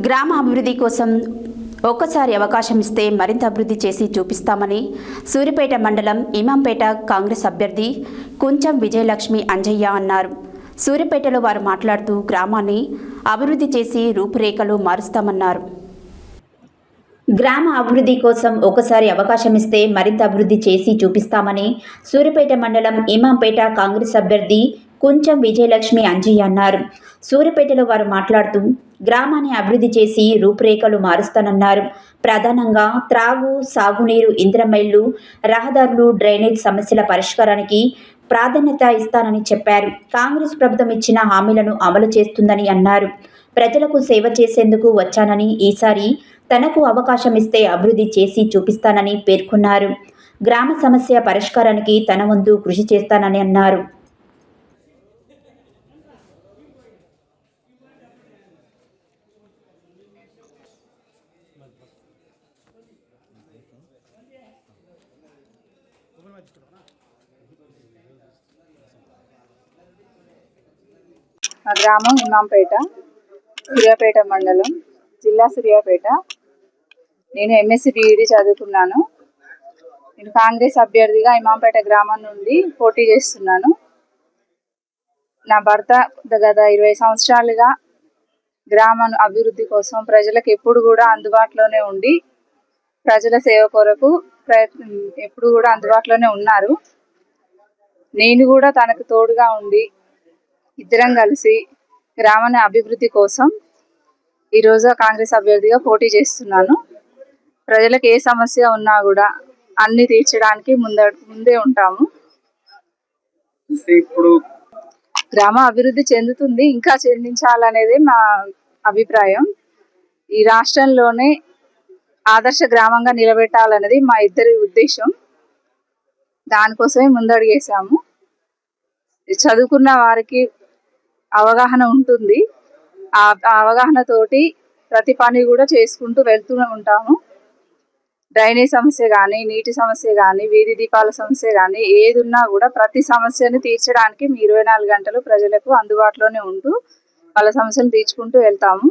గ్రామ అభివృద్ధి కోసం ఒక్కసారి అవకాశం ఇస్తే మరింత అభివృద్ధి చేసి చూపిస్తామని సూరిపేట మండలం ఇమాంపేట కాంగ్రెస్ అభ్యర్థి కుంచం విజయలక్ష్మి అంజయ్య అన్నారు. సూరిపేటలో వారు మాట్లాడుతూ గ్రామాన్ని అభివృద్ధి చేసి రూపురేఖలు మారుస్తామన్నారు. గ్రామ అభివృద్ధి కోసం ఒకసారి అవకాశం ఇస్తే మరింత అభివృద్ధి చేసి చూపిస్తామని సూర్యపేట మండలం ఇమాంపేట కాంగ్రెస్ అభ్యర్థి కుంచం విజయలక్ష్మి అంజయ్య అన్నారు. సూర్యపేటలో వారు మాట్లాడుతూ గ్రామాన్ని అభివృద్ధి చేసి రూపురేఖలు మారుస్తానన్నారు. ప్రధానంగా త్రాగు సాగునీరు ఇంద్రమైళ్ళు రహదారులు డ్రైనేజ్ సమస్యల పరిష్కారానికి ప్రాధాన్యత ఇస్తానని చెప్పారు. కాంగ్రెస్ ప్రభుత్వం ఇచ్చిన హామీలను అమలు చేస్తుందని అన్నారు. ప్రజలకు సేవ చేసేందుకు వచ్చానని ఈసారి తనకు అవకాశం ఇస్తే అభివృద్ధి చేసి చూపిస్తానని పేర్కొన్నారు. గ్రామ సమస్య పరిష్కారానికి తన వంతు కృషి చేస్తానని అన్నారు. మా గ్రామం ఇమాంపేట సూర్యాపేట మండలం జిల్లా సూర్యాపేట. నేను ఎంఎస్సి బీఈడి చదువుకున్నాను. నేను కాంగ్రెస్ అభ్యర్థిగా ఇమాంపేట గ్రామం నుండి పోటీ చేస్తున్నాను. నా భర్త గత ఇరవై సంవత్సరాలుగా గ్రామం అభివృద్ధి కోసం ప్రజలకు ఎప్పుడు కూడా అందుబాటులోనే ఉండి ప్రజల సేవ కొరకు ప్రయత్నం ఎప్పుడు కూడా అందుబాటులోనే ఉన్నారు. నేను కూడా తనకు తోడుగా ఉండి ఇద్దరం కలిసి గ్రామాన్ని అభివృద్ధి కోసం ఈరోజు కాంగ్రెస్ అభ్యర్థిగా పోటీ చేస్తున్నాను. ప్రజలకు ఏ సమస్య ఉన్నా కూడా అన్ని తీర్చడానికి ముంద ముందే ఉంటాము. ఇప్పుడు గ్రామ అభివృద్ధి చెందుతుంది ఇంకా చెందించాలనేది మా అభిప్రాయం. ఈ రాష్ట్రంలోనే ఆదర్శ గ్రామంగా నిలబెట్టాలనేది మా ఇద్దరి ఉద్దేశం. దానికోసమే ముందడుగేసాము చదువుకున్న వారికి అవగాహన ఉంటుంది. ఆ అవగాహనతోటి ప్రతి పని కూడా చేసుకుంటూ వెళ్తూ ఉంటాము. డ్రైనేజ్ సమస్య కానీ నీటి సమస్య కానీ వీధి దీపాల సమస్య కానీ ఏది ఉన్నా కూడా ప్రతి సమస్యను తీర్చడానికి మీ ఇరవై నాలుగు గంటలు ప్రజలకు అందుబాటులోనే ఉంటూ వాళ్ళ సమస్యలు తీర్చుకుంటూ వెళ్తాము.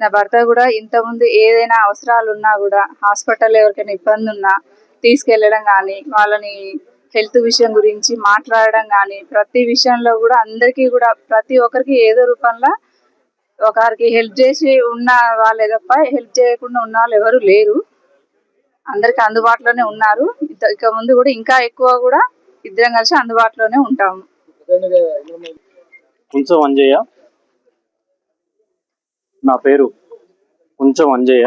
నా భర్త కూడా ఇంతకుముందు ఏదైనా అవసరాలు ఉన్నా కూడా హాస్పిటల్ ఎవరికైనా ఇబ్బంది ఉన్నా తీసుకెళ్ళడం కానీ వాళ్ళని హెల్త్ విషయం గురించి మాట్లాడడం కానీ ప్రతి విషయంలో కూడా అందరికీ కూడా ప్రతి ఒక్కరికి ఏదో రూపంలో ఒకరికి హెల్ప్ చేసి ఉన్న వాళ్ళే తప్ప హెల్ప్ చేయకుండా ఉన్న వాళ్ళు ఎవరు లేరు. అందరికి అందుబాటులోనే ఉన్నారు. ఇక- ఇక ముందు కూడా ఇంకా ఎక్కువ కూడా ఇద్దరం కలిసి అందుబాటులోనే ఉంటాము. కొంచెం అంజయ్య నా పేరు కొంచెం అంజయ్య.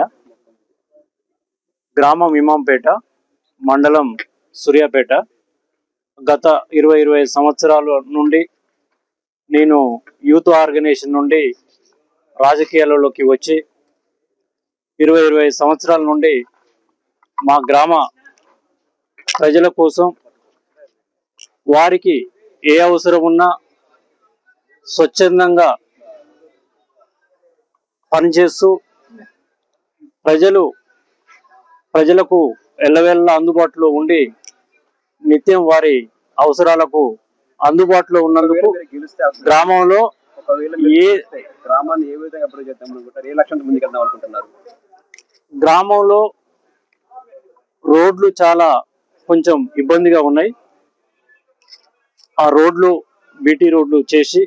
గ్రామం ఇమాంపేట మండలం సూర్యాపేట. గత ఇరవై ఇరవై సంవత్సరాల నుండి నేను యూత్ ఆర్గనైజేషన్ నుండి రాజకీయాలలోకి వచ్చి ఇరవై ఇరవై సంవత్సరాల నుండి మా గ్రామ ప్రజల కోసం వారికి ఏ అవసరం ఉన్నా స్వచ్ఛందంగా పనిచేస్తూ ప్రజలు ప్రజలకు ఎల్లవెల్ల అందుబాటులో ఉండి నిత్యం వారి అవసరాలకు అందుబాటులో ఉన్నందుకు గ్రామంలో ఏ గ్రామాన్ని ఏ విధంగా అభివృద్ధి చేద్దాం అనుకుంటారు ఏ లక్ష్యంతో ముందుకెళ్దాం అనుకుంటున్నారు? గ్రామంలో రోడ్లు చాలా కొంచెం ఇబ్బందిగా ఉన్నాయి. ఆ రోడ్లు బీటీ రోడ్లు చేసి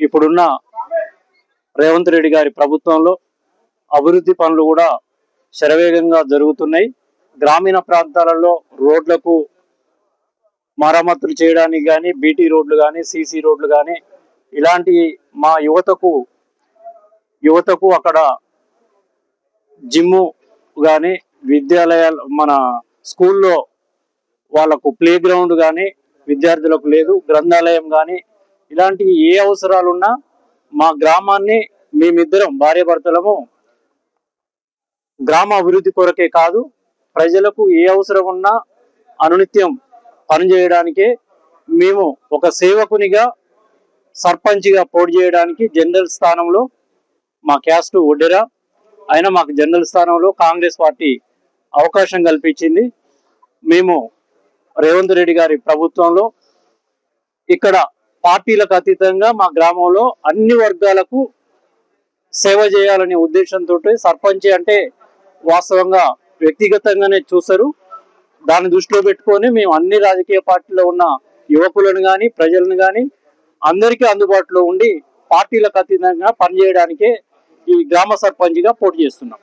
ఇప్పుడున్న రేవంత్ రెడ్డి గారి ప్రభుత్వంలో అభివృద్ధి పనులు కూడా శరవేగంగా జరుగుతున్నాయి. గ్రామీణ ప్రాంతాలలో రోడ్లకు మరమ్మతులు చేయడానికి కానీ బీటీ రోడ్లు కానీ సీసీ రోడ్లు కానీ ఇలాంటి మా యువతకు యువతకు అక్కడ జిమ్ కానీ విద్యాలయాలు మన స్కూల్లో వాళ్ళకు ప్లే గ్రౌండ్ కానీ విద్యార్థులకు లేదు గ్రంథాలయం కానీ ఇలాంటి ఏ అవసరాలున్నా మా గ్రామాన్ని మేమిద్దరం భార్యాభర్తలము గ్రామ అభివృద్ధి కొరకే కాదు ప్రజలకు ఏ అవసరం ఉన్నా అనునిత్యం పనిచేయడానికే మేము ఒక సేవకునిగా సర్పంచ్గా పోటీ చేయడానికి జనరల్ స్థానంలో మా క్యాస్ట్ ఒడ్డెరా. అయినా మాకు జనరల్ స్థానంలో కాంగ్రెస్ పార్టీ అవకాశం కల్పించింది. మేము రేవంత్ రెడ్డి గారి ప్రభుత్వంలో ఇక్కడ పార్టీలకు అతీతంగా మా గ్రామంలో అన్ని వర్గాలకు సేవ చేయాలనే ఉద్దేశంతో సర్పంచ్ అంటే వాస్తవంగా వ్యక్తిగతంగానే చూస్తారు దాన్ని దృష్టిలో పెట్టుకొని మేము అన్ని రాజకీయ పార్టీలో ఉన్న యువకులను కానీ ప్రజలను కానీ అందరికీ అందుబాటులో ఉండి పార్టీలకు అతీతంగా పనిచేయడానికే ఈ గ్రామ సర్పంచ్గా పోటీ చేస్తున్నాం.